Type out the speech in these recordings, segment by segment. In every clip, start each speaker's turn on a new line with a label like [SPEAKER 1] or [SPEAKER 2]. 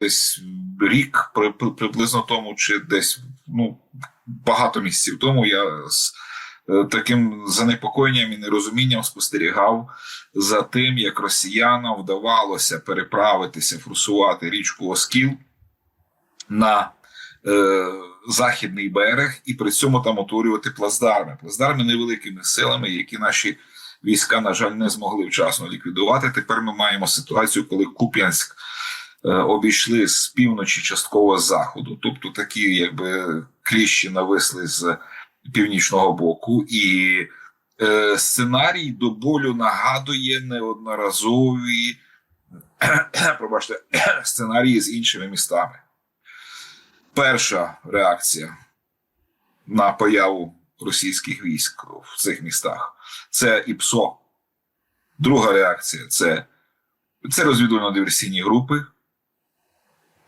[SPEAKER 1] десь рік при, при- приблизно тому, чи десь ну багато місяців тому я з е, таким занепокоєнням і нерозумінням спостерігав за тим, як росіянам вдавалося переправитися, форсувати річку Оскіл на е, західний берег і при цьому там утворювати плацдарми. Плацдарми невеликими силами, які наші війська, на жаль, не змогли вчасно ліквідувати. Тепер ми маємо ситуацію, коли Куп'янськ обійшли з півночі, частково з заходу, тобто такі, якби кліщі нависли з північного боку, і е, сценарій до болю нагадує неодноразові пробачте, сценарії з іншими містами. Перша реакція на появу російських військ в цих містах це ІПСО. Друга реакція це, це розвідувально-диверсійні групи.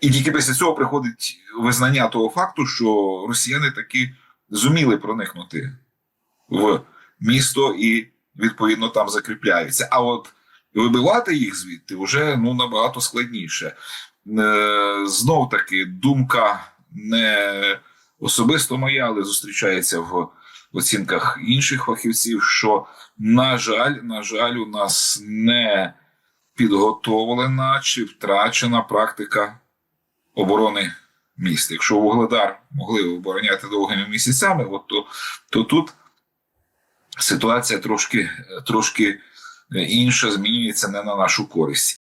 [SPEAKER 1] І тільки після цього приходить визнання того факту, що росіяни таки зуміли проникнути в місто і відповідно там закріпляються. А от вибивати їх звідти вже ну набагато складніше. Е, знов таки думка не особисто моя, але зустрічається в оцінках інших фахівців, що на жаль, на жаль, у нас не підготовлена чи втрачена практика оборони міста. Якщо Вугледар могли обороняти довгими місяцями, от то, то тут ситуація трошки, трошки інша, змінюється не на нашу користь.